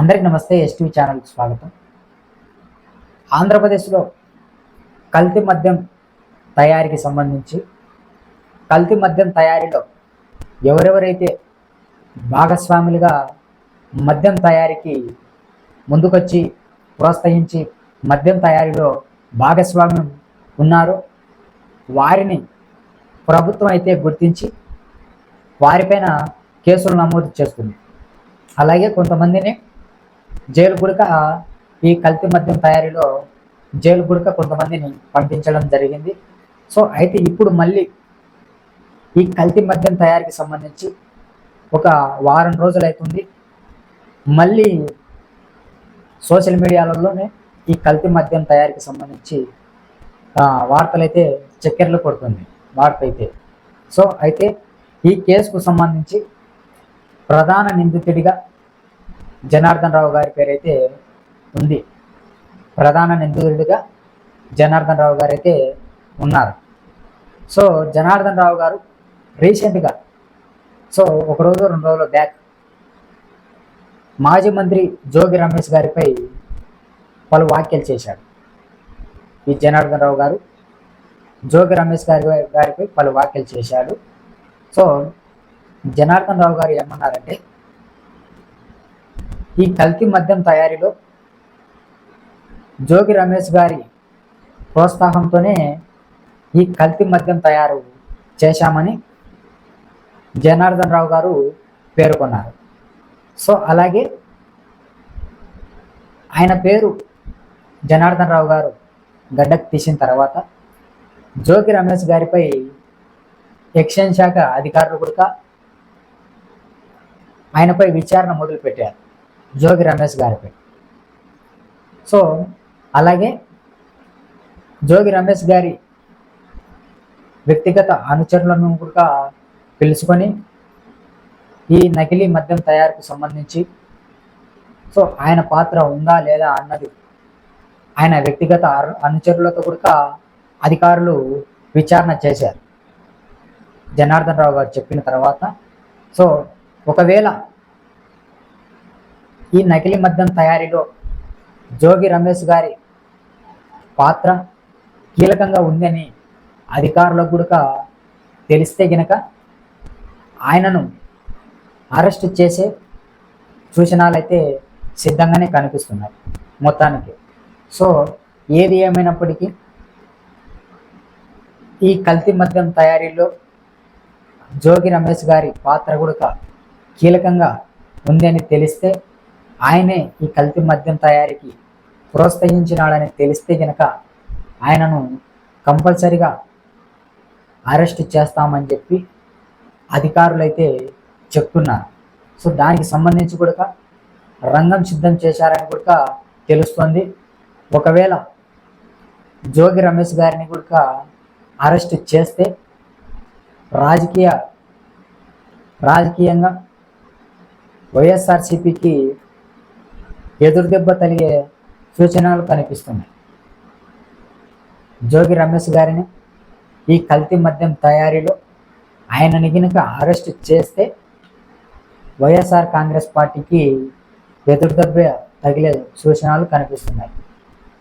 అందరికి నమస్తే ఎస్టీవీ ఛానల్కి స్వాగతం. ఆంధ్రప్రదేశ్లో కల్తీ మద్యం తయారీకి సంబంధించి కల్తీ మద్యం తయారీలో ఎవరెవరైతే భాగస్వాములుగా మద్యం తయారీకి ముందుకొచ్చి ప్రోత్సహించి మద్యం తయారీలో భాగస్వామ్యం ఉన్నారో వారిని ప్రభుత్వం అయితే గుర్తించి వారిపైన కేసులు నమోదు చేస్తుంది. అలాగే కొంతమందిని జైలు గుడక ఈ కల్తీ మద్యం తయారీలో జైలు గుడక కొంతమందిని పంపించడం జరిగింది. సో అయితే ఇప్పుడు మళ్ళీ ఈ కల్తీ మద్యం తయారీకి సంబంధించి ఒక వారం రోజులు అవుతుంది మళ్ళీ సోషల్ మీడియాలలోనే ఈ కల్తీ మద్యం తయారీకి సంబంధించి వార్తలైతే చక్కెరలు కొడుతుంది. వార్త అయితే సో అయితే ఈ కేసుకు సంబంధించి ప్రధాన నిందితుడిగా జనార్దన్ రావు గారి పేరైతే ఉంది. ప్రధాన నిందితుడిగా జనార్దన్ రావు గారు అయితే ఉన్నారు. సో జనార్దన్ రావు గారు రీసెంట్గా సో ఒక రోజు రెండు రోజుల బ్యాక్ మాజీ మంత్రి జోగి రమేష్ గారిపై పలు వ్యాఖ్యలు చేశాడు. ఈ జనార్దన్ రావు గారు జోగి రమేష్ గారి గారిపై పలు వ్యాఖ్యలు చేశాడు. సో జనార్దన్ రావు గారు ఏమన్నారంటే ఈ కల్తీ మద్యం తయారీలో జోగి రమేష్ గారి ప్రోత్సాహంతోనే ఈ కల్తీ మద్యం తయారు చేశామని జనార్దన్ రావు గారు పేర్కొన్నారు. సో అలాగే ఆయన పేరు జనార్దన్ రావు గారు గడ్డకు తీసిన తర్వాత జోగి రమేష్ గారిపై ఎక్సైజ్ శాఖ అధికారులు కూడా ఆయనపై విచారణ మొదలుపెట్టారు. జోగి రమేష్ గారిపై. సో అలాగే జోగి రమేష్ గారి వ్యక్తిగత అనుచరులను కూడా పిలుచుకొని ఈ నకిలీ మద్యం తయారుకు సంబంధించి సో ఆయన పాత్ర ఉందా లేదా అన్నది ఆయన వ్యక్తిగత అనుచరులతో కూడా అధికారులు విచారణ చేశారు. జనార్దన్ రావు గారు చెప్పిన తర్వాత సో ఒకవేళ ఈ నకిలీ మద్యం తయారీలో జోగి రమేష్ గారి పాత్ర కీలకంగా ఉందని అధికారులకు కూడా తెలిస్తే గనక ఆయనను అరెస్ట్ చేసే సూచనలు అయితే సిద్ధంగానే కనిపిస్తున్నాయి మొత్తానికి. సో ఏది ఏమైనప్పటికీ ఈ కల్తీ మద్యం తయారీలో జోగి రమేష్ గారి పాత్ర కూడా కీలకంగా ఉందని తెలిస్తే ఆయనే ఈ కల్తీ మద్యం తయారీకి ప్రోత్సహించినాడని తెలిస్తే గనక ఆయనను కంపల్సరిగా అరెస్ట్ చేస్తామని చెప్పి అధికారులైతే చెప్తున్నారు. సో దానికి సంబంధించి కూడా రంగం సిద్ధం చేశారని కూడా తెలుస్తోంది. ఒకవేళ జోగి రమేష్ గారిని కూడా అరెస్ట్ చేస్తే రాజకీయ రాజకీయంగా వైఎస్ఆర్సిపికి ఎదురుదెబ్బ తగిలే సూచనలు కనిపిస్తున్నాయి. జోగి రమేష్ గారిని ఈ కల్తీ మద్యం తయారీలో ఆయనని కనుక అరెస్ట్ చేస్తే వైఎస్ఆర్ కాంగ్రెస్ పార్టీకి ఎదురుదెబ్బ తగిలే సూచనలు కనిపిస్తున్నాయి.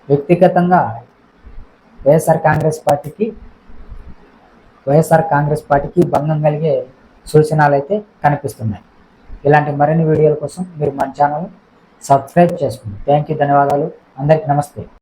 వ్యక్తిగతంగా వైఎస్ఆర్ కాంగ్రెస్ పార్టీకి వైఎస్ఆర్ కాంగ్రెస్ పార్టీకి భంగం కలిగే సూచనలు అయితే కనిపిస్తున్నాయి. ఇలాంటి మరిన్ని వీడియోల కోసం మీరు మన ఛానల్ సబ్స్క్రైబ్ చేసుకోండి థ్యాంక్ యూ ధన్యవాదాలు. అందరికీ నమస్తే.